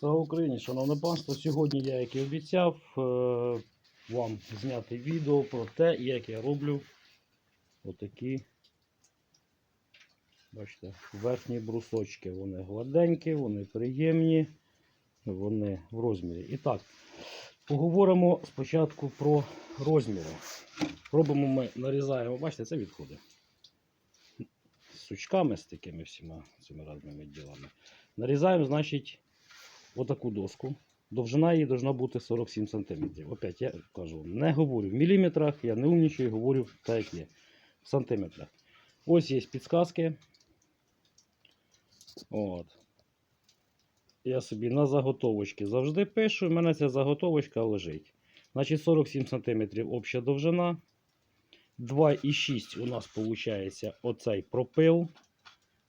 Слава Україні, шановне панство. Сьогодні я, як і обіцяв, е, вам зняти відео про те, як я роблю отакі, бачите, верхні брусочки. Вони гладенькі, вони приємні, вони в розмірі. І так, поговоримо спочатку про розміри. Робимо ми, нарізаємо, бачите, це відходи. Сучками, з такими всіма цими різними ділами. Нарізаємо, значить, отаку доску. Довжина її повинна бути 47 см. Опять я кажу, не говорю в міліметрах, я не умнічаю, говорю так, як є. В сантиметрах. Ось є підсказки. От. Я собі на заготовочки завжди пишу. У мене ця заготовочка лежить. Значить, 47 см обща довжина. 2,6 у нас виходить оцей пропил.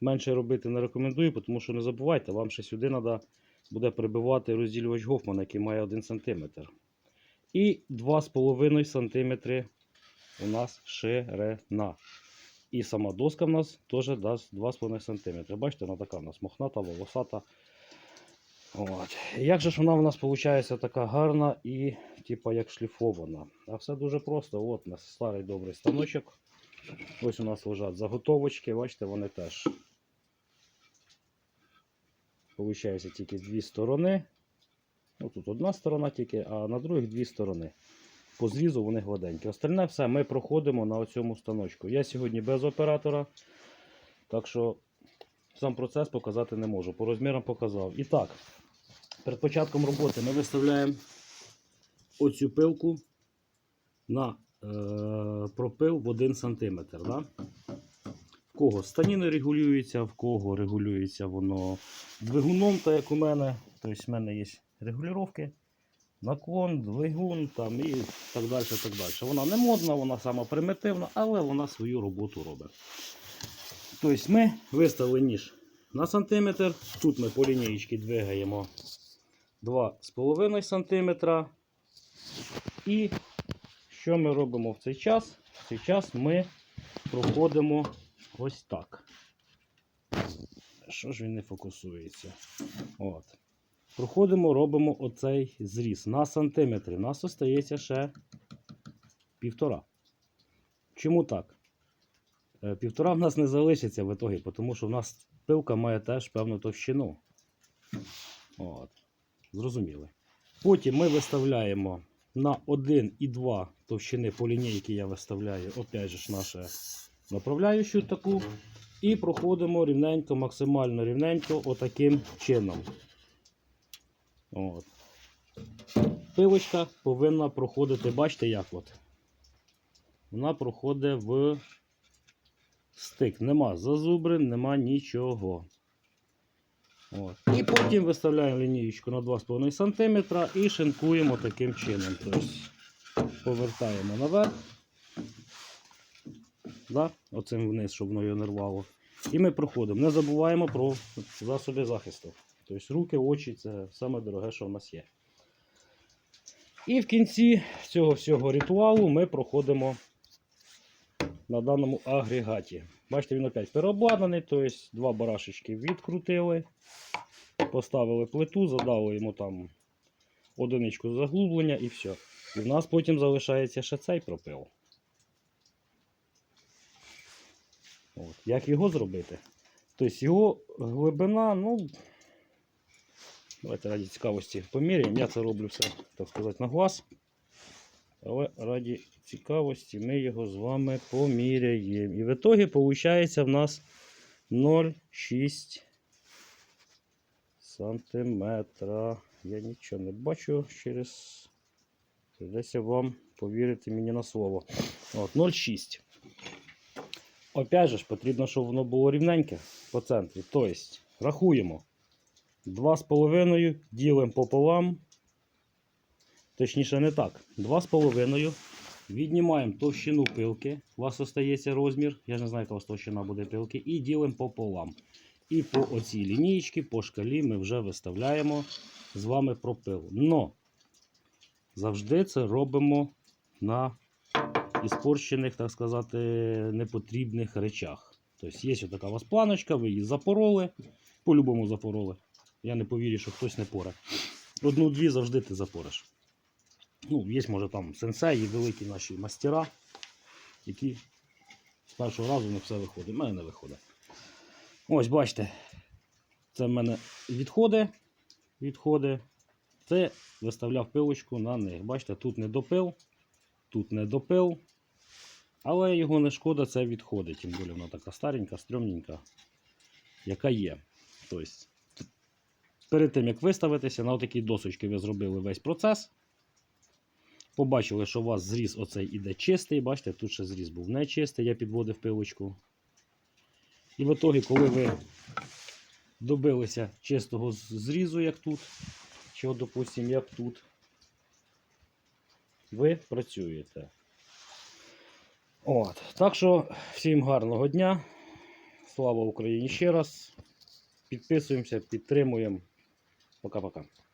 Менше робити не рекомендую, тому що не забувайте, вам ще сюди треба буде прибивати розділювач Гофман, який має 1 см. І 2,5 см у нас ширина. І сама доска в нас теж дасть 2,5 см. Бачите, вона така у нас мохната, волосата. От. Як же ж вона у нас виходить така гарна і типа як шліфована. А все дуже просто. От у нас старий добрий станочок. Ось у нас лежать заготовочки, бачите, вони теж. Получається тільки дві сторони. Ну, тут одна сторона тільки, а на других дві сторони. По зрізу вони гладенькі. Остальне все ми проходимо на цьому станочку. Я сьогодні без оператора, так що сам процес показати не можу. По розмірам показав. І так, перед початком роботи ми виставляємо оцю пилку на е, пропил в 1 см. Да? Кого станіни регулюється, в кого регулюється воно двигуном, так як у мене. Тобто в мене є регулювання, наклон, двигун там, і так далі. так далі. Вона не модна, вона сама примітивна, але вона свою роботу робить. Тобто ми виставили ніж на сантиметр. Тут ми по лінієчці двигаємо 2,5 см. І що ми робимо в цей час? В цей час ми проходимо ось так. Що ж він не фокусується? От. Проходимо, робимо оцей зріз на сантиметри. У нас остається ще півтора. Чому так? Е, Півтора в нас не залишиться в ітогі, тому що в нас пилка має теж певну товщину. От. Зрозуміли. Потім ми виставляємо на 1 і 2 товщини по лінійки я виставляю, опять же ж, нашу направляючу таку. І проходимо рівненько, максимально рівненько, отаким чином. От. Пилочка повинна проходити, бачите, як от. Вона проходить в стик. Нема зазубрин, нема нічого. От. І потім виставляємо лінієчку на 2,5 см і шинкуємо таким чином. Тобто повертаємо наверх. Да? Оцим вниз, щоб воно його не рвало. І ми проходимо. Не забуваємо про засоби захисту. Тобто руки, очі це саме дороге, що в нас є. І в кінці цього всього ритуалу ми проходимо на даному агрегаті. Бачите, він опять переобладнаний, тобто два барашечки відкрутили, поставили плиту, задали йому там одиничку заглублення і все. І в нас потім залишається ще цей пропил. От. Як його зробити? Тобто його глибина, ну, давайте раді цікавості поміряємо. Я це роблю все, так сказати, на глаз. Але раді цікавості ми його з вами поміряємо. І в ітогі виходить в нас 0,6 сантиметра. Я нічого не бачу через. Придеться вам повірити мені на слово. От, 0,6. Опять же потрібно, щоб воно було рівненьке по центрі. Тобто, рахуємо. 2,5 ділимо пополам. Точніше, не так. 2,5. Віднімаємо товщину пилки. У вас остається розмір. Я не знаю, яка у вас товщина буде пилки. І ділимо пополам. І по оцій лінійці, по шкалі ми вже виставляємо з вами пропил. Но завжди це робимо на іспорщених, так сказати, непотрібних речах. Тобто є така у вас планочка, ви її запороли, по-любому запороли. Я не повірю, що хтось не поре. Одну-дві завжди ти запориш. Ну, є, може, там сенсеї, великі наші мастера, які з першого разу не все виходить. У мене не виходить. Ось, бачите, це в мене відходи. відходи. Це виставляв пилочку на них. Бачите, тут не допил, тут не допил. Але його не шкода, це відходи. Тим більше вона така старенька, стрьомненька, яка є. Тобто, перед тим, як виставитися, на отакій досочці ви зробили весь процес. Побачили, що у вас зріз оцей іде чистий. Бачите, тут ще зріз був не чистий, я підводив пилочку. І в ітогі, коли ви добилися чистого зрізу, як тут, чи, от, допустим, як тут, ви працюєте. От. Так що всім гарного дня. Слава Україні ще раз. Підписуємося, підтримуємо. Пока-пока.